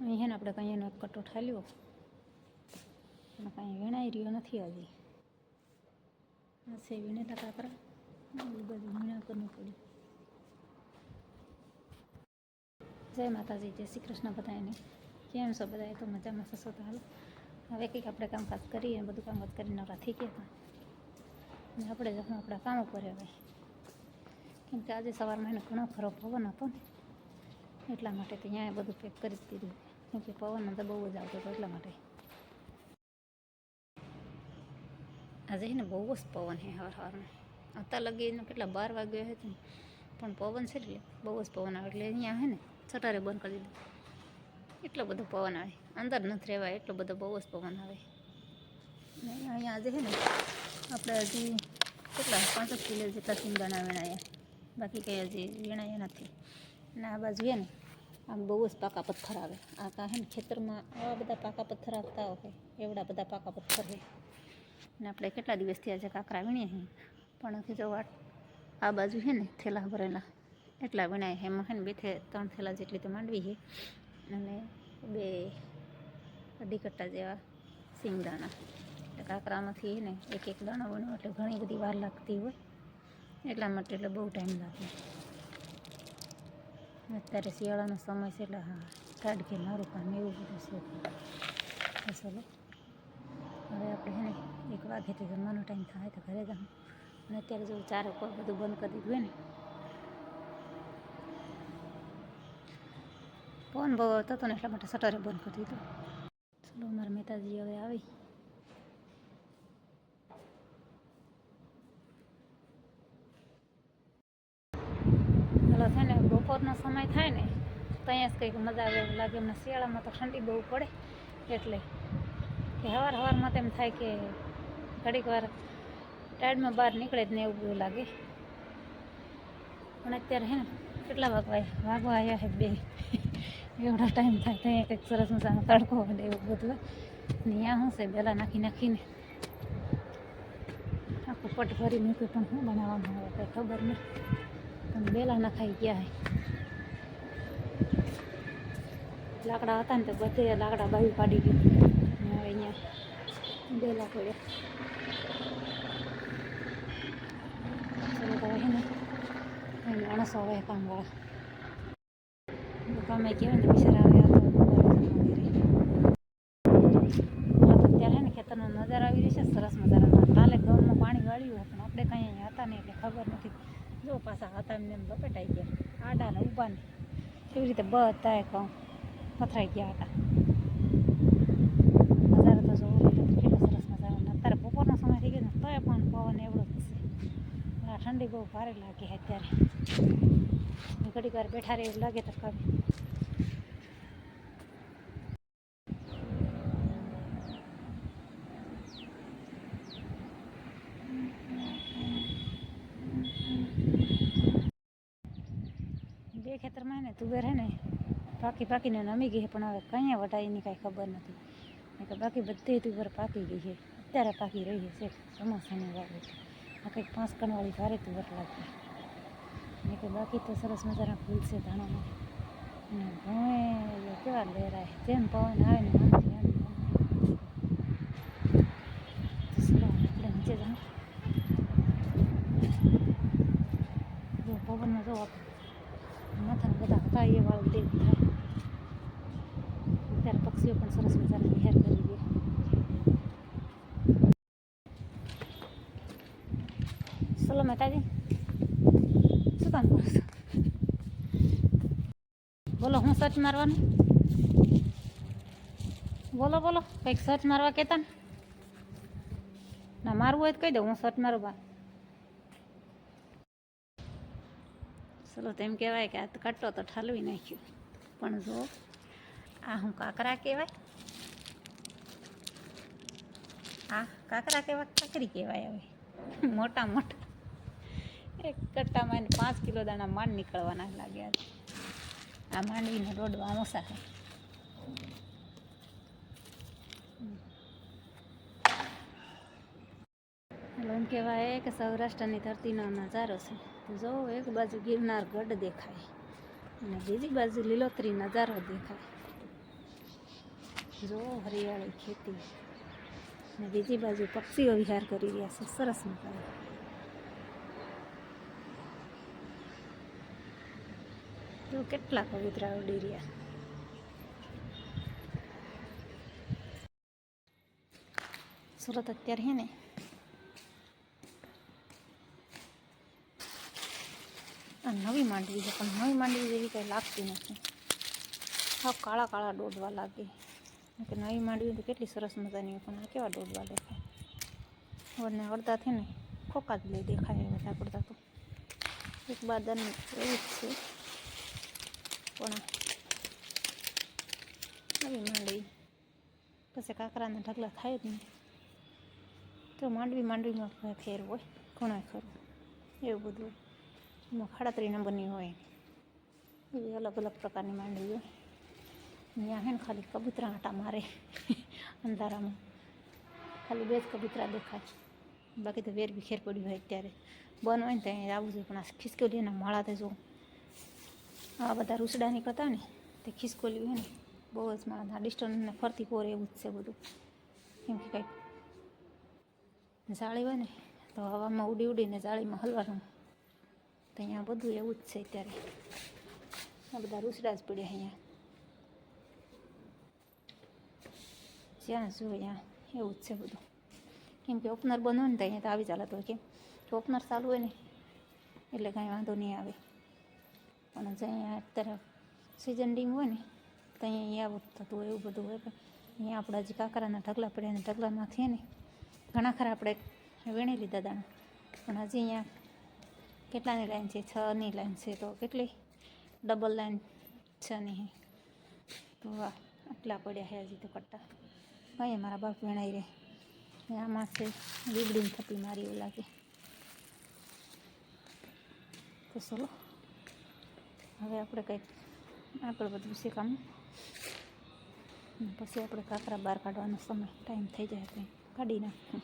અહીં ને આપણે કંઈ એનો એક કટો ઠાલ્યો. પણ કાંઈ વીણાઈ રહ્યો નથી હજી. આ છે વીણેલા કાકરા એ બધું વીણા કરવું પડ્યું જય માતાજી, જય શ્રી કૃષ્ણ બધાને કેમ છો બધા તો મજામાં થશો તો હાલો. હવે કંઈક આપણે કામકાજ કરીએ બધું કામકાજ કરીને નવરા થઈ ગયા હતા. અને આપણે જશું આપણા કામ ઉપર હવે. કેમ કે આજે સવારમાં એને ઘણો ખરો પવન હતો ને. એટલા માટે તો અહીંયા બધું પેક કરી દીધું. કેમ પવન તો બહુ જ આવતો હતો એટલા માટે. આજે છે ને બહુ જ પવન છે હવાર હવારમાં અત્યાર લગી એનો કેટલા બાર વાગ્યો હતો પણ પવન છે એટલે બહુ જ પવન આવે. એટલે અહીંયા છે ને છટારે બંધ કરી દીધું. એટલો બધો પવન આવે. અંદર નથી રહેવાય, એટલો બધો બહુ જ પવન આવે. અહીંયા આજે છે ને આપણે હજી કેટલા, પાંચ કિલો જેટલા સિંગાના વીણાયા. બાકી કંઈ હજી વીણાયા નથી. અને આ બાજુ છે ને આમ બહુ જ પાકા પથ્થર આવે. આ કા હે ને ખેતરમાં આવા બધા પાકા પથ્થર આવતા હોય, એવડા બધા પાકા પથ્થર છે ને આપણે કેટલા દિવસથી આજે કાંકરા વીણીએ છીએ પણ હજી જો આ આ બાજુ છે ને, થેલા ભરેલા. એટલા વીણાય છે. એમાં છે ને બે થે ત્રણ થેલા જેટલી તો માંડવી છે. અને બે અઢી કટ્ટા જેવા સિંગદાણા. એટલે કાંકરામાંથી છે ને એક એક દાણો વીણો, એટલે ઘણી બધી વાર લાગતી હોય. એટલા માટે એટલે બહુ ટાઈમ લાગે. અત્યારે શિયાળાનો સમય છે એટલે હા કાઢ કે મારું કામ એવું બધું છે. ચલો. હવે આપણે છે ને એક વાગ્યાથી જમવાનો ટાઈમ થાય તો ઘરે જાઉં અને અત્યારે જો ચારે કોઈ બધું બંધ કરી દીધું ને. ફોન બહુ હતો ને એટલા માટે શટરે બંધ કરી દીધું. ચલો મારા મહેતાજી હવે આવી. પેલો છે ને બપોરનો સમય થાય ને ત્યાં જ કંઈક મજા આવે એવું લાગે. એમને શિયાળામાં તો ઠંડી બહુ પડે, એટલે કે હવાર હવારમાં તેમ થાય કે ઘડીક વાર ટાઈડમાં બહાર નીકળે જ ને એવું એવું લાગે. પણ અત્યારે હે ને, કેટલા વાગવા વાગવા આવ્યા હે બે. એવડા ટાઈમ થાય ત્યાં કંઈક સરસ મજાનો તડકો અને એવું બધું હોય. ને ત્યાં શું છે, બેલા નાખી નાખીને આખું પટ ભરી મૂક્યું પણ શું બનાવવાનું હવે કંઈ ખબર નહીં. પણ બેલા નખાઈ ગયા હે. લાકડા હતા ને તો બધે લાકડા બાવી પાડી ગયું હવે અહીંયા બેલા પડ્યા. માણસો આવે કામવાળા. કામે કહેવાય ને બિચારા આવ્યા તો અત્યારે હે ને આવી રહ્યો છે, સરસ મજાનો. કાલે ગમમાં પાણી વાળ્યું પણ આપણે કાંઈ અહીંયા હતા નહીં એટલે ખબર નથી. જો પાછા હતા એમને એમ લપેટાઈ ગયા. આડા ને ઊભા ને એવી રીતે બધાએ કહું. પથરાઈ ગયા હતા. નજારો તો જોવો કેટલો સરસ નજારો અત્યારે બપોરનો સમય થઈ ગયો ને, તોય પણ પવન એવડો જ છે. ઠંડી બહુ ભારે લાગે અત્યારે. ઘડીક વાર બેઠા રહે એવું લાગે તો ખબર ખેતરમાં ને તુવેર હે ને પાકી પાકીને નમી ગઈ છે, પણ હવે કંઈ વટાઈની કાંઈ ખબર નથી. કે બાકી બધી તુવેર પાકી ગઈ છે. અત્યારે પાકી રહી છે ચોમાસાની વાવે આ કંઈક પાંચ કણવાળી ભારે તુવેર લાગે. ને કે બાકી તો સરસ મજાના ફૂલ છે ધાણામાં અને ભોંય કેવા લહેરાય જેમ પવન આવે ને આપણે નીચે જાઉં પવનમાં જો આપણે માથાને બધા હતા એ વાળું દેવું થાય. ત્યારે પક્ષીઓ પણ સરસ મજાને વિહાર કરી દે. ચલો મહેતાજી શું કામ કરો છો? બોલો, હું સર્ચ મારવાનું? બોલો બોલો, કંઈક સર્ચ મારવા કહેતા ને? ના, મારવું હોય તો કહી દઉં હું સર્ચ મારું બા ચલો તેમ કહેવાય કે આ કટ્ટો તો ઠાલવી નાખ્યો. પણ જો, આ હું કાકરા કહેવાય? આ કાકરા કહેવાય કાકરી કહેવાય હવે? મોટા મોટા. એક કટ્ટામાં પાંચ કિલો દાણા માંડ નીકળવાના લાગ્યા છે. આ માંડવીનો રોડવા આમોસા છે એટલે એમ કહેવાય કે સૌરાષ્ટ્રની ધરતીનો નજારો છે. તો જો એક બાજુ ગિરનાર ગઢ દેખાય અને બીજી બાજુ લીલોતરી નજારો દેખાય. જો હરિયાળી ખેતી અને બીજી બાજુ પક્ષીઓ વિહાર કરી રહ્યા છે. સરસ મજાના. જો કેટલા પવિત્ર ઉડી રહ્યા. સુરત અત્યારે હે ને આ નવી માંડવી છે, પણ નવી માંડવી જેવી કંઈ લાગતી નથી. સાવ કાળા કાળા દોડવા લાગે. કે નવી માંડવી તો કેટલી સરસ મજાની પણ આ કેવા દોડવા દેખાય? વરને અડધા છે ને ખોકા જ લઈ દેખાય બધા પડતા તો. એક બાદન એવું જ છે, પણ નવી માંડવી. પછી કાંકરાના ઢગલા થાય જ નહીં. તો માંડવી માંડવીમાં ફેર હોય ઘણા ખરું. એવું બધું. હોય. એમાં ખાડાત્રી નંબરની હોય એવી અલગ અલગ પ્રકારની માંડવી હોય ત્યાં હે ને ખાલી કબૂતરા આટા મારે અંધારામાં ખાલી બે જ કબૂતરા દેખાય બાકી તો વેર બિખેર પડ્યું હોય અત્યારે બંધ હોય ને ત્યાં આવું જોઈએ પણ આ ખિસકોલીના માળા તો જો આ બધા રૂસડા નીકળતા ને તે ખિસકોલી હોય ને બહુ જ માળા ડિસ્ટન્સને ફરતી પોરે એવું જ છે બધું કેમ કે કંઈક જાળી હોય ને તો હવામાં ઉડી ઉડીને જાળીમાં હલવાનું તો અહીંયા બધું એવું જ છે અત્યારે. આ બધા રૂસડા જ પડ્યા અહીંયા. જ્યાં શું અહીંયા એવું જ છે બધું. કેમ કે ઓપનર બંધ હોય ને તો અહીંયા તો આવી ચાલત હોય. કેમ કે ઓપનર ચાલુ હોય ને એટલે કાંઈ વાંધો નહીં આવે. પણ જે અહીંયા અત્યારે સિઝન ડીમ હોય ને તો અહીંયા આવું થતું હોય એવું બધું હોય. પણ અહીંયા આપણા જે કાકરાના ઢગલા પડ્યા ને ઢગલામાંથી ને, ઘણા ખરા આપણે વીણી લીધા દાણા. પણ હજી અહીંયા કેટલાની લાઈન છે? છની લાઈન છે તો કેટલી? ડબલ લાઈન છની વાહ, આટલા પડ્યા છે હજી તો કટ્ટા કંઈ મારા બાપ વેણાઈ રહે આમાં છે લીબડીને થતી મારી એવું લાગે. તો ચલો, હવે આપણે કંઈક આગળ બધું કામ. પછી આપણે કાંકરા બહાર કાઢવાનો સમય, ટાઈમ થઈ જાય કંઈ કાઢી નાખું